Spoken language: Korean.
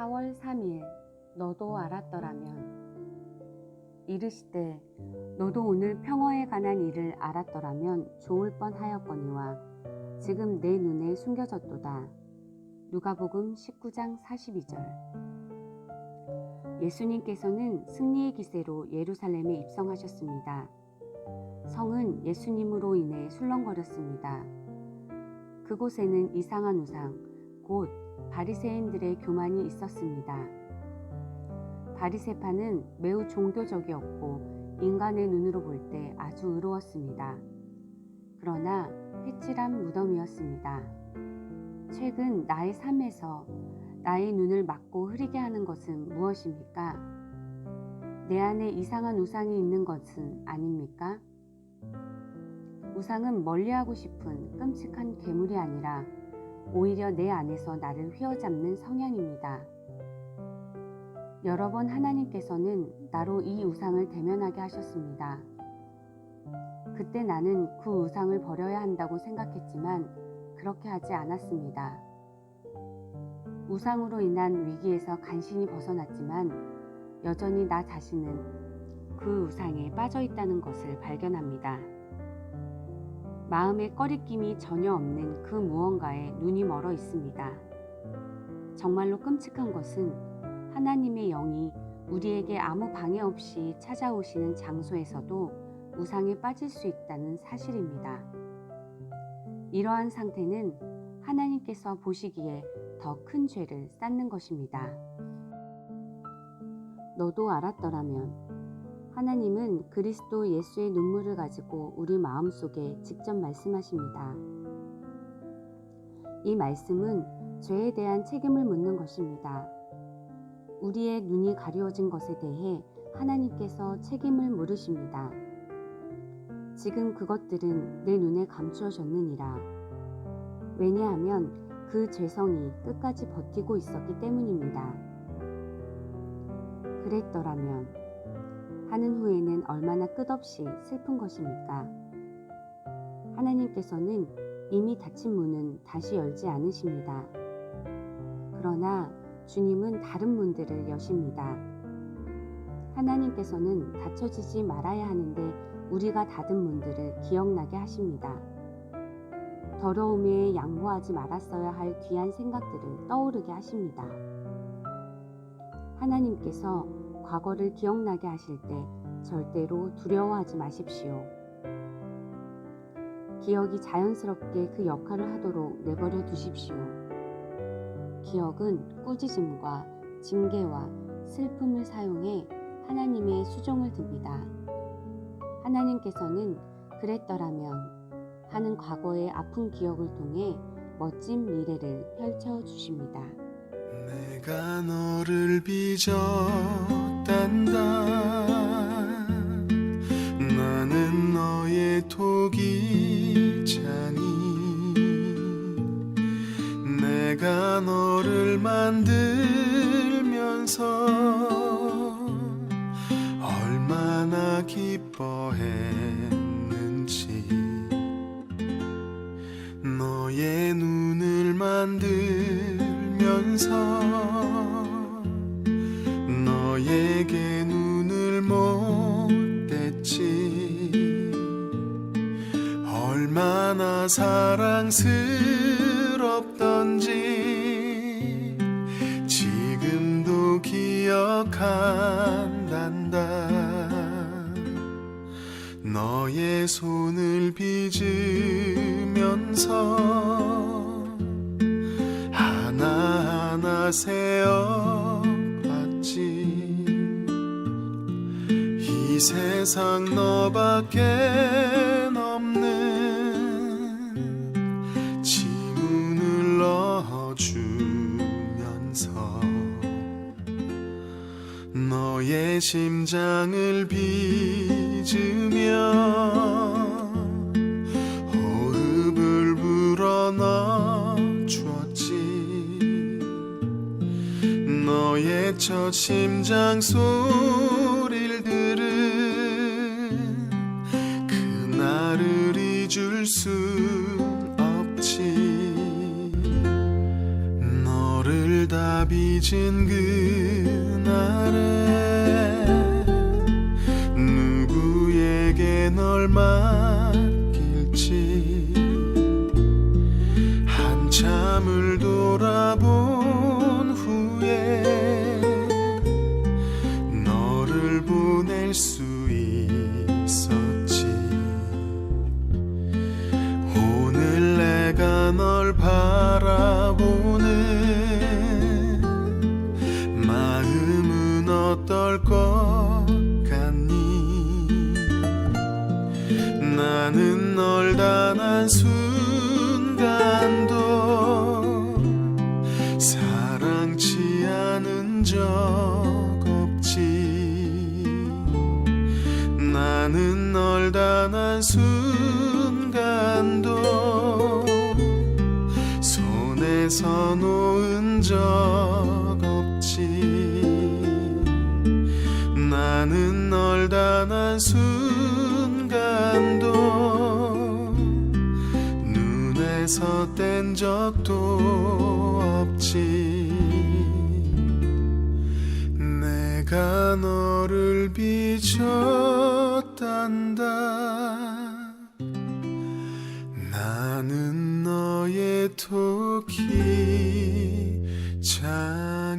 4월 3일 너도 알았더라면 이르시되 너도 오늘 평화에 관한 일을 알았더라면 좋을 뻔하였거니와 지금 내 눈에 숨겨졌도다. 누가복음 19장 42절 예수님께서는 승리의 기세로 예루살렘에 입성하셨습니다. 성은 예수님으로 인해 술렁거렸습니다. 그곳에는 이상한 우상, 곧 바리새인들의 교만이 있었습니다. 바리새파는 매우 종교적이었고 인간의 눈으로 볼 때 아주 의로웠습니다. 그러나 패칠한 무덤이었습니다. 최근 나의 삶에서 나의 눈을 막고 흐리게 하는 것은 무엇입니까? 내 안에 이상한 우상이 있는 것은 아닙니까? 우상은 멀리하고 싶은 끔찍한 괴물이 아니라 오히려 내 안에서 나를 휘어잡는 성향입니다. 여러 번 하나님께서는 나로 이 우상을 대면하게 하셨습니다. 그때 나는 그 우상을 버려야 한다고 생각했지만 그렇게 하지 않았습니다. 우상으로 인한 위기에서 간신히 벗어났지만 여전히 나 자신은 그 우상에 빠져 있다는 것을 발견합니다. 마음에 꺼리낌이 전혀 없는 그 무언가에 눈이 멀어 있습니다. 정말로 끔찍한 것은 하나님의 영이 우리에게 아무 방해 없이 찾아오시는 장소에서도 우상에 빠질 수 있다는 사실입니다. 이러한 상태는 하나님께서 보시기에 더 큰 죄를 쌓는 것입니다. 너도 알았더라면 하나님은 그리스도 예수의 눈물을 가지고 우리 마음속에 직접 말씀하십니다. 이 말씀은 죄에 대한 책임을 묻는 것입니다. 우리의 눈이 가려워진 것에 대해 하나님께서 책임을 물으십니다. 지금 그것들은 내 눈에 감추어졌느니라. 왜냐하면 그 죄성이 끝까지 버티고 있었기 때문입니다. 그랬더라면 하는 후에는 얼마나 끝없이 슬픈 것입니까? 하나님께서는 이미 닫힌 문은 다시 열지 않으십니다. 그러나 주님은 다른 문들을 여십니다. 하나님께서는 닫혀지지 말아야 하는데 우리가 닫은 문들을 기억나게 하십니다. 더러움에 양보하지 말았어야 할 귀한 생각들을 떠오르게 하십니다. 하나님께서 과거를 기억나게 하실 때 절대로 두려워하지 마십시오. 기억이 자연스럽게 그 역할을 하도록 내버려 두십시오. 기억은 꾸짖음과 징계와 슬픔을 사용해 하나님의 수종을 듭니다. 하나님께서는 그랬더라면 하는 과거의 아픈 기억을 통해 멋진 미래를 펼쳐 주십니다. 내가 너를 빚었 독이자니? 내가 너를 만들면서 얼마나 기뻐했는지. 너의 눈을 만들면서 너에게 눈을 못 댔지 얼마나 사랑스럽던지 지금도 기억한단다. 너의 손을 빚으면서 하나하나 세어봤지. 이 세상 너밖에 없는 심장을 빚으며 호흡을 불어넣어 주었지. 너의 첫 심장 소리를 들은 그날을 잊을 순 없지 너를 다 빚은 그날에 누구에게 널 맡길지 한참을 돌아본 후에 너를 보낼 수 있었지. 오늘 내가 널바 나는 널 단 한 순간도 사랑치 않은 적 없지. 나는 널 단 한 순간도 손에서 놓은 적 없지. 나는 널 단 한 순간도 눈에서 뗀 적도 없지. 내가 너를 빚었단다. 나는 너의 토끼 자